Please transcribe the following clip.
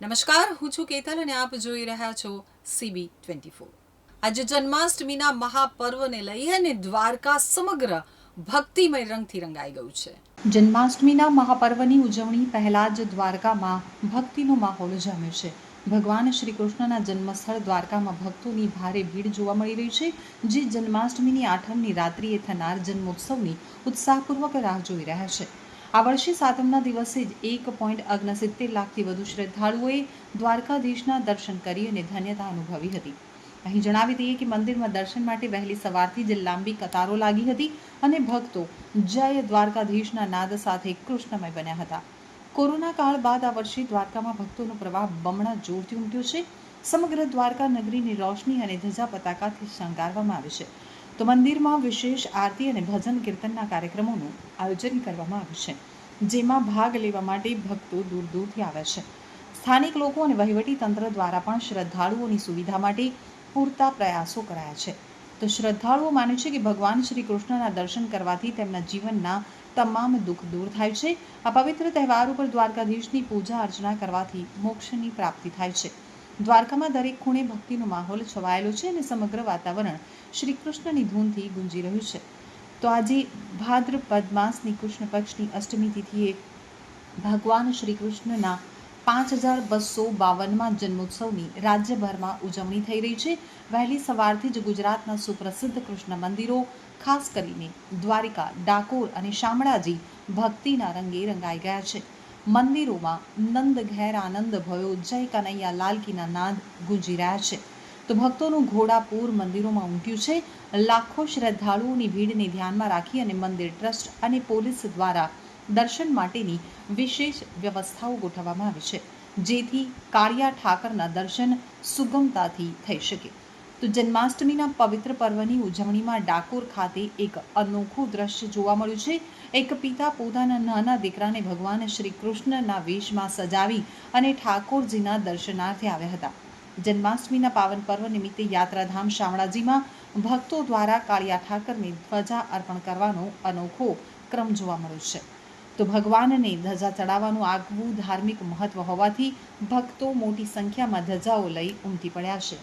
નમસ્કાર, હું છું કેતલ અને આપ જોઈ રહ્યા છો સીબી ટ્વેન્ટી ફોર આજે જન્માષ્ટમીના મહાપર્વને લઈ અને દ્વારકા સમગ્ર ભક્તિમય રંગથી રંગાઈ ગયું છે. જન્માષ્ટમીના મહાપર્વની ઉજવણી પહેલા જ દ્વારકામાં ભક્તિનો માહોલ જામ્યો છે. ભગવાન શ્રી કૃષ્ણના જન્મસ્થળ દ્વારકામાં ભક્તોની ભારે ભીડ જોવા મળી રહી છે, જે જન્માષ્ટમીની આઠમની રાત્રિએ થનાર જન્મોત્સવની ઉત્સાહપૂર્વક રાહ જોઈ રહ્યા છે. આ વર્ષે સાતમના દિવસે જ એક પોઈન્ટ અગ્નસિત્તેર લાખથી વધુ શ્રદ્ધાળુઓએ દ્વારકાધીશના દર્શન કરી અને ધન્યતા અનુભવી હતી. અહીં જણાવી દઈએ કે મંદિરમાં દર્શન માટે વહેલી સવારથી જ લાંબી કતારો લાગી હતી અને ભક્તો જય દ્વારકાધીશના નાદ સાથે કૃષ્ણમય બન્યા હતા. કોરોના કાળ બાદ આ વર્ષે દ્વારકામાં ભક્તોનો પ્રવાહ બમણા જોરથી ઉમટ્યો છે. સમગ્ર દ્વારકા નગરીની રોશની અને ધજા પતાકાથી શણગારવામાં આવે છે. તો મંદિરમાં વિશેષ આરતી અને ભજન કીર્તનના કાર્યક્રમોનું આયોજન કરવામાં આવ્યું છે, જેમાં ભાગ લેવા માટે ભક્તો દૂર દૂરથી આવે છે. સ્થાનિક લોકો અને વહીવટી તંત્ર દ્વારા પણ શ્રદ્ધાળુઓની સુવિધા માટે પૂરતા પ્રયાસો કરાયા છે. તો શ્રદ્ધાળુઓ માને છે કે ભગવાન શ્રી કૃષ્ણના દર્શન કરવાથી તેમના જીવનના તમામ દુઃખ દૂર થાય છે. આ પવિત્ર તહેવાર ઉપર દ્વારકાધીશની પૂજા અર્ચના કરવાથી મોક્ષની પ્રાપ્તિ થાય છે. દ્વારકામાં દરેક ખૂણે ભક્તિનો માહોલ છવાયેલો છે અને સમગ્ર વાતાવરણ શ્રી કૃષ્ણની ધૂનથી ગુંજી રહ્યું છે. તો આજે ભાદ્રપદ માસની કૃષ્ણ પક્ષની અષ્ટમી તિથિએ ભગવાન શ્રી કૃષ્ણના પાંચ હજાર બસો બાવનમાં જન્મોત્સવની રાજ્યભરમાં ઉજવણી થઈ રહી છે. વહેલી સવારથી જ ગુજરાતના સુપ્રસિદ્ધ કૃષ્ણ મંદિરો, ખાસ કરીને દ્વારિકા, ડાકોર અને શામળાજી ભક્તિના રંગે રંગાઈ ગયા છે. મંદિરોમાં નંદ ઘેર આનંદ ભયો, જય કનૈયા લાલકીના નાદ ગુંજી રહ્યા છે. તો ભક્તોનું ઘોડાપૂર મંદિરોમાં ઉમટ્યું છે. લાખો શ્રદ્ધાળુઓની ભીડને ધ્યાનમાં રાખી અને મંદિર ટ્રસ્ટ અને પોલીસ દ્વારા દર્શન માટેની વિશેષ વ્યવસ્થાઓ ગોઠવવામાં આવી છે, જેથી કાળિયા ઠાકરના દર્શન સુગમતાથી થઈ શકે. તો જન્માષ્ટમીના પવિત્ર પર્વની ઉજવણીમાં ડાકોર ખાતે એક અનોખું દ્રશ્ય જોવા મળ્યું છે. એક પિતા પોતાના નાના દીકરાને ભગવાન શ્રી કૃષ્ણના વેશમાં સજાવી અને ઠાકોરજીના દર્શનાર્થે આવ્યા હતા. જન્માષ્ટમીના પાવન પર્વ નિમિત્તે યાત્રાધામ શામળાજીમાં ભક્તો દ્વારા કાળિયા ઠાકરને ધ્વજા અર્પણ કરવાનો અનોખો ક્રમ જોવા મળ્યો છે. તો ભગવાનને ધજા ચડાવવાનું આગવું ધાર્મિક મહત્વ હોવાથી ભક્તો મોટી સંખ્યામાં ધજાઓ લઈ ઉમટી પડ્યા છે.